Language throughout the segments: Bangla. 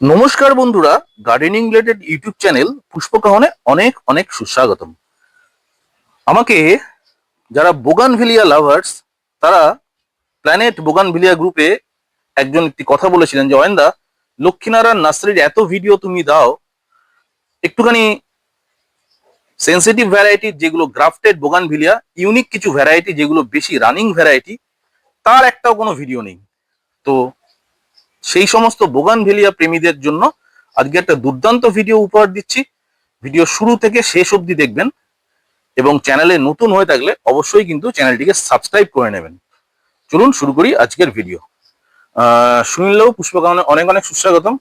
নমস্কার বন্ধুরা গার্ডেনিং রিলেটেড ইউটিউব চ্যানেল পুষ্পকাহনে অনেক অনেক সুস্বাগতম। আমাকে যারা বোগানভিলিয়া লাভার্স তারা প্ল্যানেট বোগানভিলিয়া গ্রুপে একজন একটি কথা বলেছিলেন যে, অয়েন্দা, লক্ষ্মীনারায়ণ নার্সারির এত ভিডিও তুমি দাও, একটুখানি সেন্সিটিভ ভ্যারাইটি যেগুলো গ্রাফটেড বোগানভিলিয়া ইউনিক কিছু ভ্যারাইটি যেগুলো বেশি রানিং ভ্যারাইটি তার একটাও কোনো ভিডিও নেই। তো সেই সমস্ত বোগান ভেলিয়া প্রেমীদের জন্য আজকে একটা দুর্দান্ত ভিডিও উপহার দিচ্ছি। ভিডিও শুরু থেকে শেষ অবধি দেখবেন এবং চ্যানেলে নতুন হয়ে থাকলে অবশ্যই কিন্তু চ্যানেলটিকে সাবস্ক্রাইব করে নেবেন। চলুন শুরু করি আজকের ভিডিও আহ সুনীলবাবু পুষ্পকামনে অনেক অনেক সুস্বাগতম।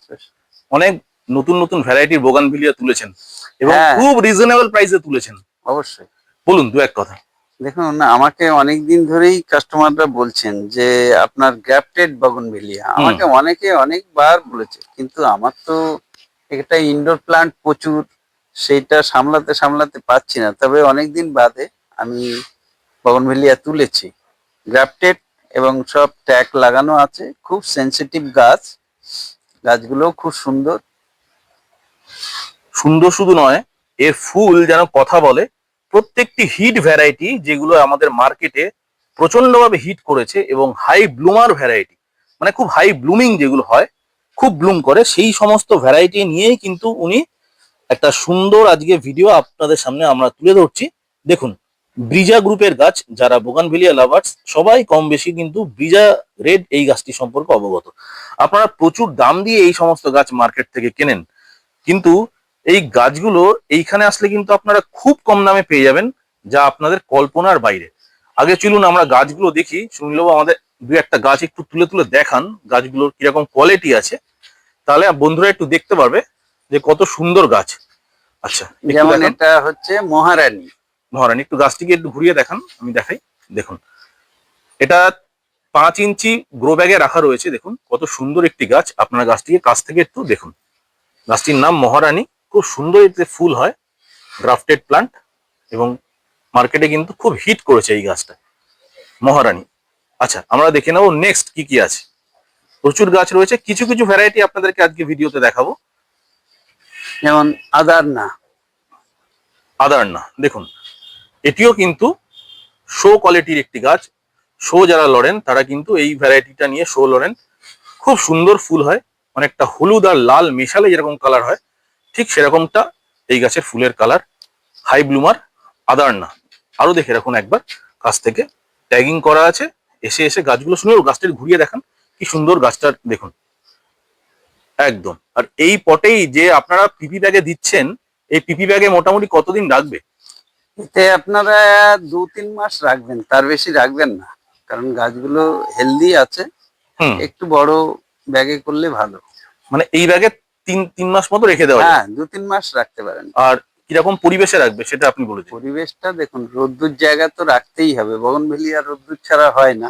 অনেক নতুন নতুন ভ্যারাইটির বোগানভিলিয়া তুলেছেন এবং হ্যাঁ। খুব রিজনেবল প্রাইসে তুলেছেন। অবশ্যই। বলুন দু এক কথা। দেখুন আমাকে অনেক দিন ধরেই কাস্টমাররা বলছেন যে আপনার গ্রাফটেড বগনভেলিয়া আমাকে অনেকে অনেকবার বলেছে কিন্তু আমার তো একটা ইনডোর প্লান্ট প্রচুর সেইটা সামলাতে সামলাতে পাচ্ছি না। তবে অনেকদিন বাদে আমি বগনভেলিয়া তুলেছি। গ্রাফটেড এবং সব ট্যাগ লাগানো আছে খুব সেনসিটিভ গাছ। গাছগুলো খুব সুন্দর। সুন্দর শুধু নয় এর ফুল যেন কথা বলে প্রত্যেকটি হিট ভ্যারাইটি যেগুলো আমাদের মার্কেটে প্রচন্ডভাবে হিট করেছে এবং হাই ব্লুমার ভ্যারাইটি মানে খুব হাই ব্লুমিং যেগুলো হয়, খুব ব্লুম করে, সেই সমস্ত ভ্যারাইটি নিয়েই কিন্তু উনি একটা সুন্দর আজকে ভিডিও আপনাদের সামনে আমরা তুলে ধরছি। দেখুন, ব্রিজা গ্রুপের গাছ, যারা বোগানভিলিয়া লাভার্স সবাই কম বেশি কিন্তু ব্রিজা রেড এই গাছটি সম্পর্কে অবগত। আপনারা প্রচুর দাম দিয়ে এই সমস্ত গাছ মার্কেট থেকে কেনেন। কিন্তু এই গাছগুলো এইখানে আসলে কিন্তু আপনারা খুব কম দামে পেয়ে যাবেন যা আপনাদের কল্পনার বাইরে। আগে চলুন আমরা গাছগুলো দেখি। শুনলেও আমাদের দু একটা গাছ একটু তুলে তুলে দেখান গাছগুলোর কীরকম কোয়ালিটি আছে। তাহলে বন্ধুরা একটু দেখতে পারবে যে কত সুন্দর গাছ। আচ্ছা যেমন এটা হচ্ছে মহারানী। মহারানী একটু গাছটিকে একটু ঘুরিয়ে দেখান আমি দেখাই। দেখুন এটা পাঁচ ইঞ্চি গ্রো ব্যাগে রাখা রয়েছে দেখুন। কত সুন্দর একটি গাছ। আপনারা গাছটিকে কাছ থেকে একটু দেখুন। গাছটির নাম মহারানী। খুব সুন্দর এতে ফুল হয় গ্রাফটেড প্লান্ট এবং মার্কেটে কিন্তু খুব হিট করেছে এই গাছটা। মহারানী আচ্ছা আমরা দেখে নেব নেক্সট কি কি আছে। প্রচুর গাছ রয়েছে কিছু কিছু ভ্যারাইটি আপনাদেরকে আজকে ভিডিওতে দেখাবো। যেমন আদার না আদার না দেখুন এটিও কিন্তু শো কোয়ালিটির একটি গাছ। শো যারা লড়েন তারা কিন্তু এই ভ্যারাইটিটা নিয়ে শো লড়েন। খুব সুন্দর ফুল হয় অনেকটা হলুদ আর লাল মেশালে যেরকম কালার হয়। ঠিক সেরকমটা এই গাছের ফুলের কালার হাই ব্লুমার আদার না। আরও দেখে রাখুন একবার কাছ থেকে ট্যাগিং করা আছে। এসে এসে গাছগুলো শুনে গাছটা ঘুরিয়ে দেখান কি সুন্দর গাছটা দেখুন। একদম। আর এই পটেই যে আপনারা পিপি ব্যাগে দিচ্ছেন এই পিপি ব্যাগে মোটামুটি কতদিন রাখবে? এতে আপনারা দু তিন মাস রাখবেন তার বেশি রাখবেন না। কারণ গাছগুলো হেলদি আছে। হুম। একটু বড় ব্যাগে করলে ভালো। মানে এই ব্যাগে তিন তিন মাস মতো রেখে দেওয়া হ্যাঁ দু তিন মাস রাখতে পারেন। আর কীরকম পরিবেশে রাখবে সেটা আপনি বলে পরিবেশটা দেখুন রোদ্দুর জায়গা তো রাখতেই হবে। বগন বগনভেলিয়া রোদ্দুর ছাড়া হয় না।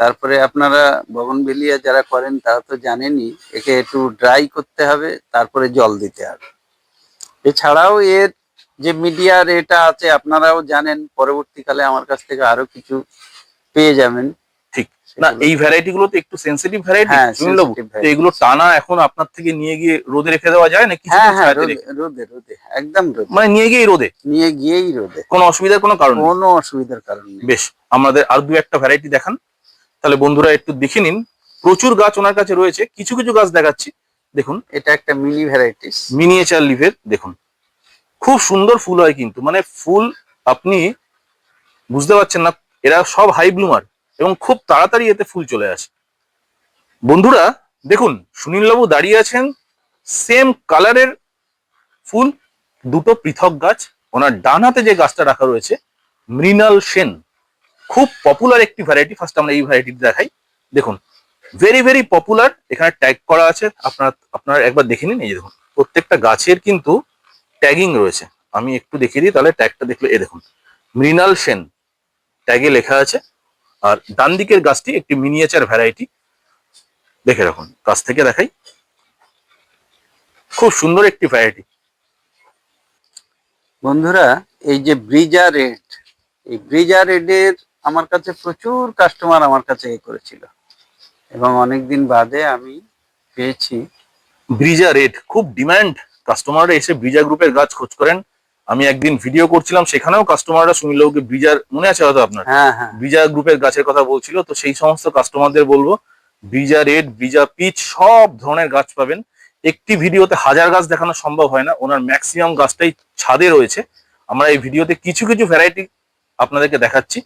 তারপরে আপনারা বগনভেলিয়া যারা করেন তারা তো জানেনই একে একটু ড্রাই করতে হবে তারপরে জল দিতে হবে। এছাড়াও এর যে মিডিয়ার এটা আছে আপনারাও জানেন পরবর্তীকালে আমার কাছ থেকে আরও কিছু পেয়ে যাবেন। না এই ভ্যারাইটি গুলো তো একটু সেন্সিটিভ ভ্যারাইটি হ্যাঁ, তো এগুলো টানা এখন আপনার থেকে নিয়ে গিয়ে রোদে রেখে দেওয়া যায় না কিছু হ্যাঁ হ্যাঁ রোদে রোদে রোদে একদম রোদে। মানে নিয়ে গিয়ে রোদে? নিয়ে গিয়েই রোদে। কোনো অসুবিধার কোনো কারণ কোনো অসুবিধার কারণ নেই। বেশ আমাদের আর দু একটা ভ্যারাইটি দেখান। তাহলে বন্ধুরা একটু দেখে নিন প্রচুর গাছ ওনার কাছে রয়েছে কিছু কিছু গাছ দেখাচ্ছি। দেখুন। এটা একটা মিনি ভ্যারাইটিস মিনিয়েচার লিভের দেখুন। খুব সুন্দর ফুল হয় কিন্তু মানে ফুল আপনি বুঝতে পারছেন না এরা সব হাই ব্লুমার এবং খুব তাড়াতাড়ি এতে ফুল চলে আসে। বন্ধুরা, দেখুন, সুনীলবাবু দাঁড়িয়ে আছেন সেম কালারের ফুল, দুটো পৃথক গাছ, ওনার ডান হাতে যে গাছটা রাখা রয়েছে, মৃণাল সেন। খুব পপুলার একটি ভ্যারাইটি ফার্স্ট আমরা এই ভ্যারাইটি দেখাই। দেখুন ভেরি ভেরি পপুলার এখানে ট্যাগ করা আছে, আপনার, আপনারা একবার দেখে নিন, এই দেখুন, প্রত্যেকটা গাছের কিন্তু ট্যাগিং রয়েছে। আমি একটু দেখিয়ে দিই, তাহলে ট্যাগটা দেখলে এ দেখুন, মৃণাল সেন ট্যাগে লেখা আছে আর ডান দিকের গাছটি একটি মিনিয়েচার ভ্যারাইটি দেখে রাখুন কাছ থেকে দেখাই। খুব সুন্দর একটি ভ্যারাইটি বন্ধুরা এই যে ব্রিজা রেড এই ব্রিজা রেডের আমার কাছে প্রচুর কাস্টমার আমার কাছে এ করেছিল। এবং অনেকদিন বাদে আমি পেয়েছি। ব্রিজা রেড খুব ডিমান্ড কাস্টমাররা এসে ব্রিজা গ্রুপের গাছ খোঁজ করেন। আমি একদিন ভিডিও করছিলাম সেখানেও কাস্টমাররা সুনীলবাবুকে ব্রিজার মনে আছে হয়তো আপনার? হ্যাঁ হ্যাঁ। ব্রিজা গ্রুপের গাছের কথা বলছিল তো সেই সমস্ত কাস্টমারদের বলব ব্রিজা রেড ব্রিজা পিচ সব ধরনের গাছ পাবেন। একটি ভিডিওতে হাজার গাছ দেখানো সম্ভব হয় না ওনার ম্যাক্সিমাম গাছটাই ছাদে রয়েছে। আমরা এই ভিডিওতে কিছু কিছু ভ্যারাইটি আপনাদেরকে দেখাচ্ছি।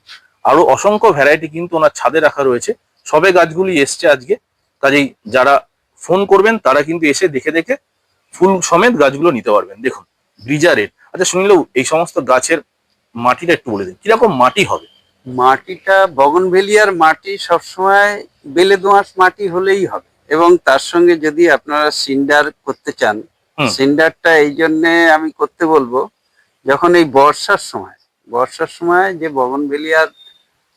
আরও অসংখ্য ভ্যারাইটি কিন্তু ওনার ছাদে রাখা রয়েছে। সবে গাছগুলি এসছে আজকে। কাজেই যারা ফোন করবেন তারা কিন্তু এসে দেখে দেখে ফুল সমেত গাছগুলো নিতে পারবেন। দেখুন। ব্রিজা রেড আচ্ছা শুনলেও এই সমস্ত গাছের মাটিটা একটু বলে দিন। কীরকম মাটি হবে? মাটিটা বগনভেলিয়ার মাটি সবসময় বেলে দোঁয়াশ মাটি হলেই হবে। এবং তার সঙ্গে যদি আপনারা সিন্ডার করতে চান সিন্ডারটা এই জন্যে আমি করতে বলব যখন এই বর্ষার সময় বর্ষার সময় যে বগনভেলিয়ার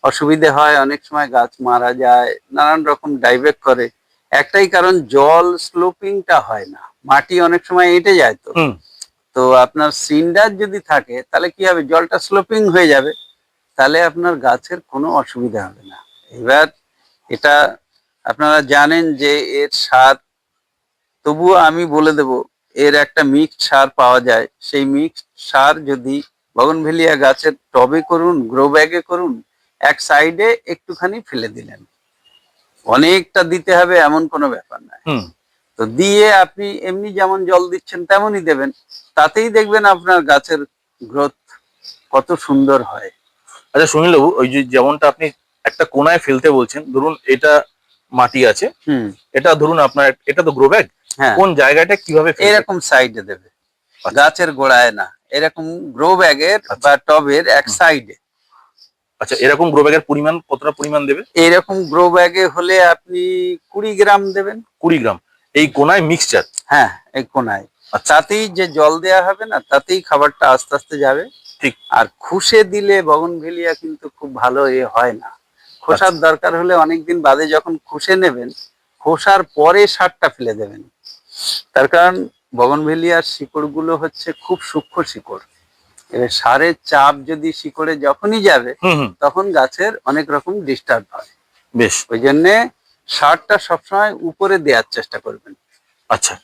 অসুবিধে হয় অনেক সময় গাছ মারা যায় নানান রকম ডাইভেক্ট করে একটাই কারণ জল স্লোপিংটা হয় না। মাটি অনেক সময় এঁটে যায় তো। তো আপনার সিন্ডার যদি থাকে, তাহলে কি হবে? জলটা স্লোপিং হয়ে যাবে। তাহলে আপনার গাছের কোনো অসুবিধা হবে না। এবার এটা আপনারা জানেন যে এর সার, তবুও আমি বলে দেব, এর একটা মিক্সড সার পাওয়া যায়। সেই মিক্সড সার যদি বগনভেলিয়া গাছের টবে করুন গ্রো ব্যাগে করুন, এক সাইডে একটুখানি ফেলে দিলেন। অনেকটা দিতে হবে, এমন কোনো ব্যাপার হুম। তো দিয়ে আপনি এমনি যেমন জল দিচ্ছেন তেমনই দেবেন। তাতেই দেখবেন আপনার গাছের গ্রোথ কত সুন্দর হয়। আচ্ছা সুনীলবাবু ওই যে যেমনটা আপনি একটা কোনায় ফেলতে বলছেন ধরুন এটা মাটি আছে হুম। এটা ধরুন আপনার এটা তো গ্রো ব্যাগ কোন জায়গাটা কীভাবে এরকম সাইডে দেবে। আচ্ছা। গাছের গোড়ায় না এরকম গ্রো ব্যাগের আচ্ছা। বা টবের এক সাইডে আচ্ছা এরকম গ্রো ব্যাগের পরিমাণ কতটা পরিমাণ দেবে? এরকম গ্রো ব্যাগে হলে আপনি কুড়ি গ্রাম দেবেন। কুড়ি গ্রাম। এই কোনায় মিক্সচার হ্যাঁ এই কোনায়। আচ্ছা। তাতেই যে জল দেয়া হবে না তাতেই খাবারটা আস্তে আস্তে যাবে। ঠিক। আর খুশে দিলে বগনভেলিয়া কিন্তু খুব ভালো এ হয় না। খোসার আচ্ছা। দরকার হলে অনেকদিন বাদে যখন খুশে নেবেন খোসার পরে সারটা ফেলে দেবেন। তার কারণ বগনভেলিয়ার শিকড়গুলো হচ্ছে খুব সূক্ষ্ম শিকড়। এবার সারের চাপ যদি শিকড়ে যখনই যাবে তখন গাছের অনেক রকম ডিস্টার্ব হয়। বেশ। ওই জন্যে সারটা সবসময় উপরে দেওয়ার চেষ্টা করবেন। আচ্ছা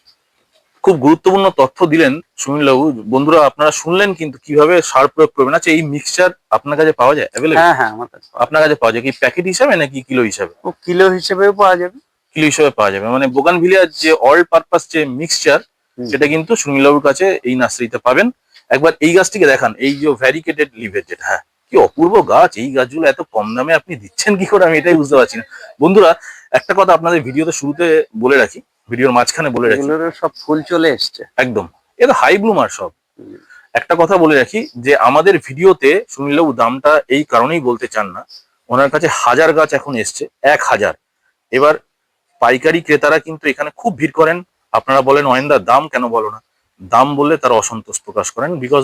খুব গুরুত্বপূর্ণ তথ্য দিলেন সুনীলবাবু। বন্ধুরা আপনারা শুনলেন কিন্তু কীভাবে সার প্রয়োগ করবেন? আচ্ছা এই মিক্সচার আপনার কাছে পাওয়া যায়? হ্যাঁ হ্যাঁ আমার কাছে আপনার কাছে পাওয়া যায় কি? প্যাকেট হিসাবে নাকি কিলো হিসাবে? ও কিলো হিসেবেও পাওয়া যাবে। কিলো হিসাবে পাওয়া যাবে। মানে বোগান ভিলিয়ার যে অল পারপাস যে মিক্সচার সেটা কিন্তু সুনীলবাবুর কাছে এই নার্সারিতে পাবেন। একবার এই গাছটিকে দেখান এই যে ভ্যারিকেটেড লিভের যেটা হ্যাঁ কি অপূর্ব গাছ। এই গাছগুলো এত কম দামে আপনি দিচ্ছেন কি করে? আমি এটাই বুঝতে পারছি না। বন্ধুরা একটা কথা আপনাদের ভিডিওতে শুরুতে বলে রাখি ভিডিওর মাঝখানে বলে রাখি। সব ফুল চলে এসছে। একদম। এ তো হাই ব্লুমার সব। একটা কথা বলে রাখি যে আমাদের ভিডিওতে সুনীলবাবু দামটা এই কারণেই বলতে চান না। ওনার কাছে হাজার গাছ এখন এসছে এক হাজার। এবার পাইকারি ক্রেতারা কিন্তু এখানে খুব ভিড় করেন। আপনারা বলেন অয়েন্দা দাম কেন বলো না? দাম বললে তারা অসন্তোষ প্রকাশ করেন বিকজ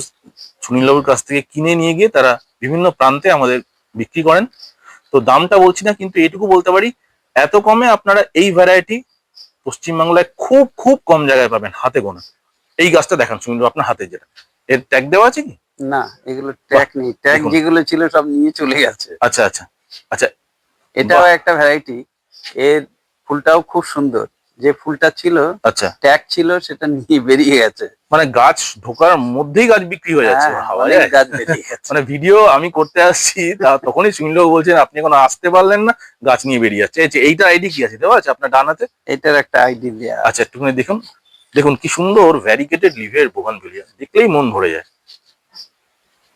সুনীলবাবুর কাছ থেকে কিনে নিয়ে গিয়ে তারা বিভিন্ন প্রান্তে আমাদের বিক্রি করেন। তো দামটা বলছি না কিন্তু এটুকু বলতে পারি এত কমে আপনারা এই ভ্যারাইটি পশ্চিমবাংলায় খুব খুব কম জায়গায় পাবেন হাতে গোনা। এই গাছটা দেখান সুনীল আপনার হাতে যেটা। এর ট্যাগ দেওয়া আছে কি? না এগুলো ট্যাগ নেই। ট্যাগ যেগুলো ছিল সব নিয়ে চলে গেছে। আচ্ছা আচ্ছা। আচ্ছা এটাও একটা ভ্যারাইটি এর ফুলটাও খুব সুন্দর। যে ফুলটা ছিল আচ্ছা। ট্যাগ ছিল সেটা নিয়ে বেরিয়ে গেছে। মানে গাছ ঢোকার মধ্যেই গাছ বিক্রি হয়ে যাচ্ছে। হ্যাঁ, গাছ বেরিয়ে গেছে। মানে ভিডিও আমি করতে আসছি তা তখনই সুনীলবাবু বলছেন আপনি এখন আসতে পারলেন না গাছ নিয়ে বেরিয়ে যাচ্ছে। এইটা আইডি কি আছে? দেওয়া আছে আপনার ডান হাতে? এটার একটা আইডি দেয়া আচ্ছা একটুখানি দেখুন। দেখুন কি সুন্দর ভ্যারিকেটেড লিভের বোগান ভিলিয়া দেখলেই মন ভরে যায়।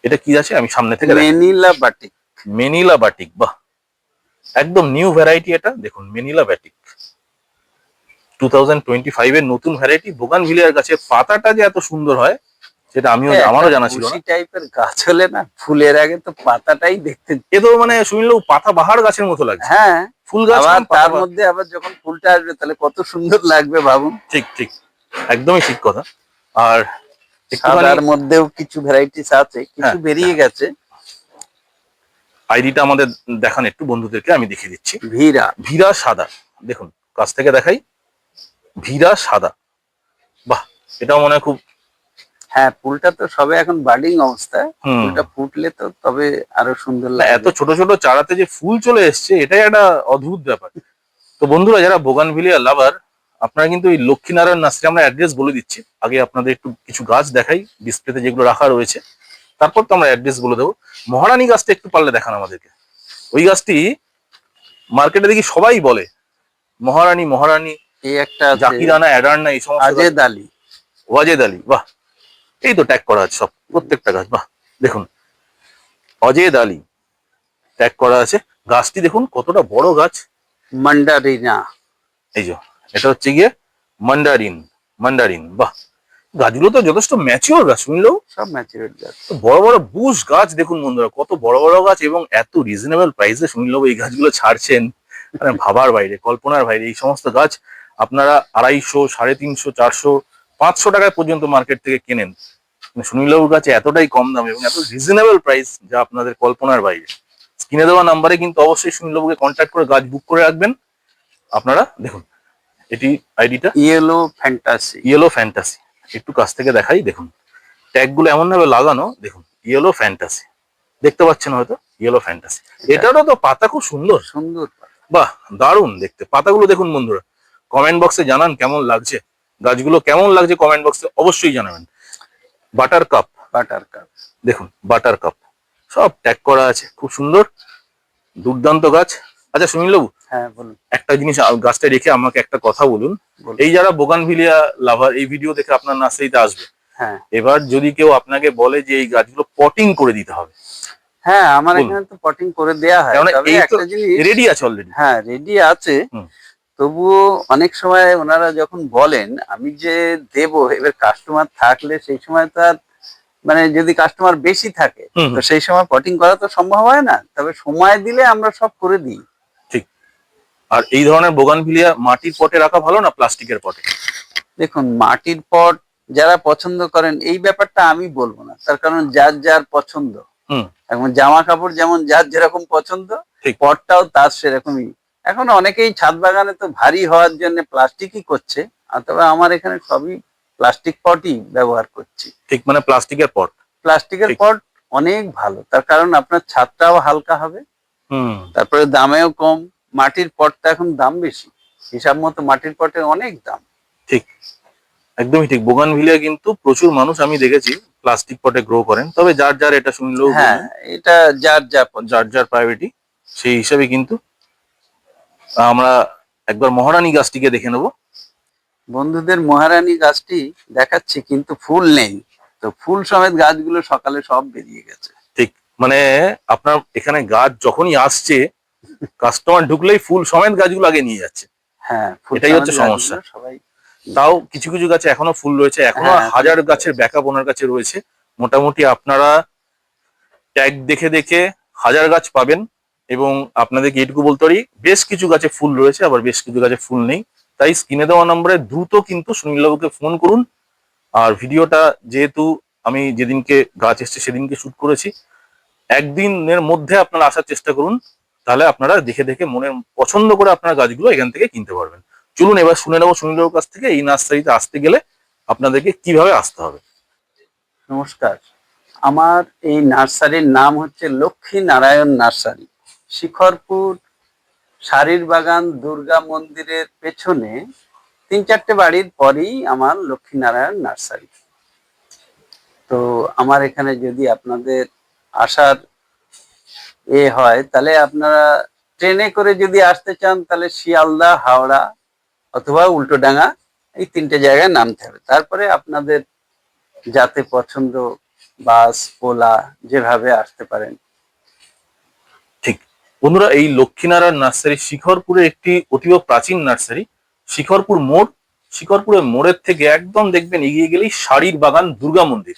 এটা কি আছে? আমি সামনে থেকে মেনিলা বাটিক মেনিলা বাটিক বাহ। একদম নিউ ভ্যারাইটি এটা। দেখুন Manila batik two thousand twenty five এর নতুন ভ্যারাইটি বোগান ভিলিয়ার গাছে পাতাটা যে এত সুন্দর হয় সেটা আমিও আমারও জানা ছিল না টাইপের গাছ হলে না ফুলের আগে তো পাতাটাই দেখতে এ তো মানে শুনলেও পাতা বাহার গাছের মতো লাগছে। হ্যাঁ ফুল গাছ তার মধ্যে আবার যখন ফুলটা আসবে তাহলে কত সুন্দর লাগবে ভাবুন। ঠিক ঠিক। একদমই ঠিক কথা। আর সাদার মধ্যেও কিছু ভ্যারাইটিস আছে কিছু হ্যাঁ, বেরিয়ে গেছে। আইডিটা আমাদের দেখান একটু বন্ধুদেরকে আমি দেখিয়ে দিচ্ছি। ভিরা। ভিরা সাদা। দেখুন কাছ থেকে দেখাই। ভিরা সাদা। বাহ এটাও মনে হয় খুব হ্যাঁ ফুলটা তো সবে এখন বার্ডিং অবস্থায় ফুলটা ফুটলে তো তবে আরও সুন্দর না, লাগবে। এত ছোট ছোট চারাতে যে ফুল চলে এসছে এটাই একটা অদ্ভুত ব্যাপার। তো বন্ধুরা যারা বোগানভিলিয়া লাভার আপনারা কিন্তু এই লক্ষ্মীনারায়ণ নার্সারি আমরা অ্যাড্রেস বলে দিচ্ছি। আগে আপনাদের একটু কিছু গাছ দেখাই ডিসপ্লেতে যেগুলো রাখা রয়েছে। তারপর তো আমরা অ্যাড্রেস বলে দেবো। মহারানী গাছটা একটু পারলে দেখান আমাদেরকে। ওই গাছটি মার্কেটে দেখি সবাই বলে মহারানী মহারানী। এই একটা আছে জাকিরানা অ্যাডারনা এই সমস্ত আজেদ আলী। ওয়াজেদ আলী বাহ। এই তো ট্যাগ করা আছে সব প্রত্যেকটা গাছ বাহ। দেখুন অজেদ আলী ট্যাগ করা আছে। গাছটি দেখুন কতটা বড় গাছ। মান্ডারিনা। এই যে এটা হচ্ছে গিয়ে মান্ডারিন মান্ডারিন বাহ। গাছগুলো তো যথেষ্ট ম্যাচিওর গাছ শুনলেও। সব ম্যাচিওর গাছ। বড় বড় বুশ গাছ দেখুন বন্ধুরা কত বড় বড় গাছ এবং এত রিজনেবল প্রাইসে শুনলেও এই গাছগুলো ছাড়ছেন। মানে ভাবার বাইরে কল্পনার বাইরে এই সমস্ত গাছ আপনারা আড়াইশো সাড়ে তিনশো চারশো পাঁচশো টাকায় পর্যন্ত মার্কেট থেকে কেনেন। মানে সুনীলবাবুর কাছে এতটাই কম দাম এবং এত রিজনেবল প্রাইস যা আপনাদের কল্পনার বাইরে। স্ক্রিনে দেওয়া নাম্বারে কিন্তু অবশ্যই সুনীলবাবুকে কন্ট্যাক্ট করে গাছ বুক করে রাখবেন। আপনারা দেখুন এটি আইডিটা ইয়েলো ফ্যান্টাসি ইয়েলো ফ্যান্টাসি একটু কাছ থেকে দেখাই দেখুন। ট্যাগগুলো এমন ভাবে লাগানো দেখুন ইয়েলো ফ্যান্টাসি দেখতে পাচ্ছেন হয়তো? ইয়েলো ফ্যান্টাসি এটারও তো পাতা খুব সুন্দর। সুন্দর বাহ দারুণ দেখতে। পাতাগুলো দেখুন বন্ধুরা। কমেন্ট বক্সে জানান কেমন লাগছে। গাছগুলো কেমন লাগছে কমেন্ট বক্সে অবশ্যই জানাবেন। বাটার কাপ বাটার কাপ দেখুন বাটার কাপ সব ট্যাগ করা আছে খুব সুন্দর। দুর্দান্ত গাছ। আচ্ছা সুনীলবাবু হ্যাঁ বলুন। একটা জিনিস গাছটা রেখে আমাকে একটা কথা বলুন। এই যারা বোগানভিলিয়া লাভার এই ভিডিও দেখে আপনার নার্সারিতে আসবে। হ্যাঁ। এবার যদি কেউ আপনাকে বলে যে এই গাছগুলো পটিং করে দিতে হবে। হ্যাঁ আমার এখানে তো পটিং করে দেয়া হয়। তবে একটা জিনিস রেডি আছে অলরেডি হ্যাঁ রেডি আছে। হুম। তবুও অনেক সময় ওনারা যখন বলেন আমি যে দেব এবার কাস্টমার থাকলে সেই সময় তো আর মানে যদি কাস্টমার বেশি থাকে তো সেই সময় পটিং করা তো সম্ভব হয় না। তবে সময় দিলে আমরা সব করে দিই। ঠিক। আর এই ধরনের বোগানভিলিয়া মাটির পটে রাখা ভালো না প্লাস্টিকের পটে? দেখুন মাটির পট যারা পছন্দ করেন এই ব্যাপারটা আমি বলব না। তার কারণ যার যার পছন্দ। হুম। এখন জামা কাপড় যেমন যার যেরকম পছন্দ। পটটাও তার সেরকমই। এখন অনেকেই ছাদ বাগানে তো ভারী হওয়ার জন্য প্লাস্টিকই করছে তবে আমার এখানে সবই প্লাস্টিক পটই ব্যবহার করছি। ঠিক মানে প্লাস্টিকের পট? প্লাস্টিকের। পট অনেক ভালো তার কারণ আপনার ছাদটাও হালকা হবে হুম। তারপরে দামেও কম মাটির পটটা এখন দাম বেশি হিসাব মতো মাটির পটে অনেক দাম। ঠিক একদমই ঠিক। বোগানভিলিয়া কিন্তু প্রচুর মানুষ আমি দেখেছি প্লাস্টিক পটে গ্রো করেন তবে যার যার এটা শুনলেও হ্যাঁ এটা যার যা পছন্দ। যার যার প্রায়োরিটি সেই হিসাবে কিন্তু আমরা একবার মহারানী গাছটিকে দেখে নেব। বন্ধুদের মহারানী গাছটি দেখাচ্ছি কিন্তু ফুল নেই। তো ফুল সমেত গাছগুলো সকালে সব বেরিয়ে গেছে। ঠিক মানে আপনার এখানে গাছ যখনই আসছে কাস্টমার ঢুকলেই ফুল সমেত গাছগুলো আগে নিয়ে যাচ্ছে। হ্যাঁ এটাই হচ্ছে সমস্যা। সবাই তাও কিছু কিছু গাছে এখনও ফুল রয়েছে এখনও হ্যাঁ, হাজার গাছের ব্যাকআপ ওনার কাছে রয়েছে। মোটামুটি আপনারা ট্যাগ দেখে দেখে হাজার গাছ পাবেন। এবং আপনাদেরকে এটুকু বলতে পারি, বেশ কিছু গাছে ফুল রয়েছে, আবার বেশ কিছু গাছে ফুল নেই। তাই স্ক্রিনে দেওয়া নম্বরে দ্রুত কিন্তু সুনীলবাবুকে ফোন করুন। আর ভিডিওটা যেহেতু আমি যেদিনকে গাছ এসছে সেদিনকে শুট করেছি, একদিনের মধ্যে আপনারা আসার চেষ্টা করুন। তাহলে আপনারা দেখে দেখে মনের পছন্দ করে আপনারা গাছগুলো এখান থেকে কিনতে পারবেন। চলুন এবার শুনে নেব সুনীলবাবুর কাছ থেকে, এই নার্সারিতে আসতে গেলে আপনাদেরকে কীভাবে আসতে হবে। নমস্কার। আমার এই নার্সারির নাম হচ্ছে লক্ষ্মী নারায়ণ নার্সারি। শিখরপুর শাড়ির বাগান দুর্গা মন্দিরের পেছনে তিন চারটে বাড়ির পরেই আমার লক্ষ্মী নারায়ণ নার্সারি। তো আমার এখানে যদি আপনাদের আসার এ হয়, তাহলে আপনারা ট্রেনে করে যদি আসতে চান, তাহলে শিয়ালদা, হাওড়া অথবা উল্টোডাঙ্গা এই তিনটে জায়গায় নামতে হবে। তারপরে আপনাদের যাতে পছন্দ বাস, ওলা যেভাবে আসতে পারেন বন্ধুরা, এই লক্ষ্মীনারায়ণ নার্সারি শিখরপুরের একটি অতীব প্রাচীন নার্সারি। শিখরপুর মোড় শিখরপুরের মোড়ের থেকে একদম দেখবেন এগিয়ে গেলেই শাড়ির বাগান দুর্গা মন্দির।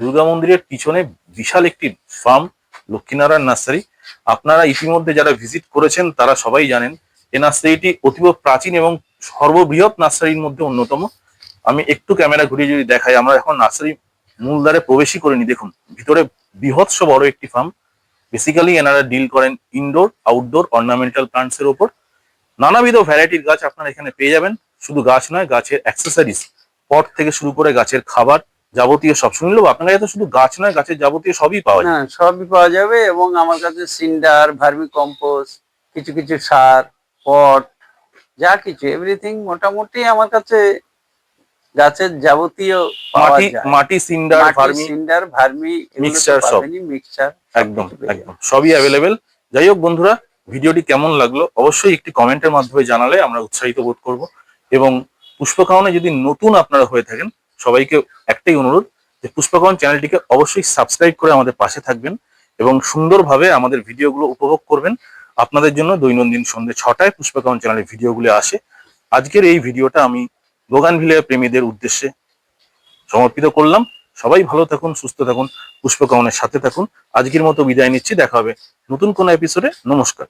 দুর্গা মন্দিরের পিছনে বিশাল একটি ফার্ম, লক্ষ্মীনারায়ণ নার্সারি। আপনারা ইতিমধ্যে যারা ভিজিট করেছেন, তারা সবাই জানেন এই নার্সারিটি অতীব প্রাচীন এবং সর্ববৃহৎ নার্সারির মধ্যে অন্যতম। আমি একটু ক্যামেরা ঘুরিয়ে যদি দেখাই, আমরা এখন নার্সারি মূলদ্বারে প্রবেশই করিনি। দেখুন, ভিতরে বৃহৎস বড় একটি ফার্ম। বেসিক্যালি এনারা ডিল করেন ইনডোর আউটডোর অর্নামেন্টাল প্লান্টস এর উপর। নানাবিধ ভ্যারাইটির গাছ আপনারা এখানে পেয়ে যাবেন। শুধু গাছ নয় গাছের অ্যাক্সেসরিজ পট থেকে শুরু করে গাছের খাবার যাবতীয় সব। শুনলেও আপনার কাছে তো শুধু গাছ নয় গাছের যাবতীয় সবই পাওয়া যায়। হ্যাঁ সবই পাওয়া যাবে এবং আমার কাছে সিন্ডার ভার্মি কম্পোস্ট কিছু কিছু সার পট যা কিছু এভরিথিং মোটামুটি আমার কাছে গাছের যাবতীয় মাটি মাটি cinder vermi cinder vermi Mixture সব। মিক্সচার একদম একদম। সবই অ্যাভেলেবেল যাই হোক বন্ধুরা ভিডিওটি কেমন লাগল অবশ্যই একটি কমেন্টের মাধ্যমে জানালে আমরা উৎসাহিত বোধ করব। এবং পুষ্পকাহনে যদি নতুন আপনারা হয়ে থাকেন সবাইকে একটাই অনুরোধ যে পুষ্পকাহন চ্যানেলটিকে অবশ্যই সাবস্ক্রাইব করে আমাদের পাশে থাকবেন এবং সুন্দরভাবে আমাদের ভিডিওগুলো উপভোগ করবেন। আপনাদের জন্য দৈনন্দিন সন্ধ্যে ছটায় পুষ্পকাহন চ্যানেলের ভিডিওগুলো আসে। আজকের এই ভিডিওটা আমি বোগানভিলিয়া প্রেমীদের উদ্দেশ্যে সমর্পিত করলাম। সবাই ভালো থাকুন, সুস্থ থাকুন, পুষ্পকামনের সাথে থাকুন। আজকের মতো বিদায় নিচ্ছি, দেখা হবে নতুন কোনো এপিসোডে নমস্কার।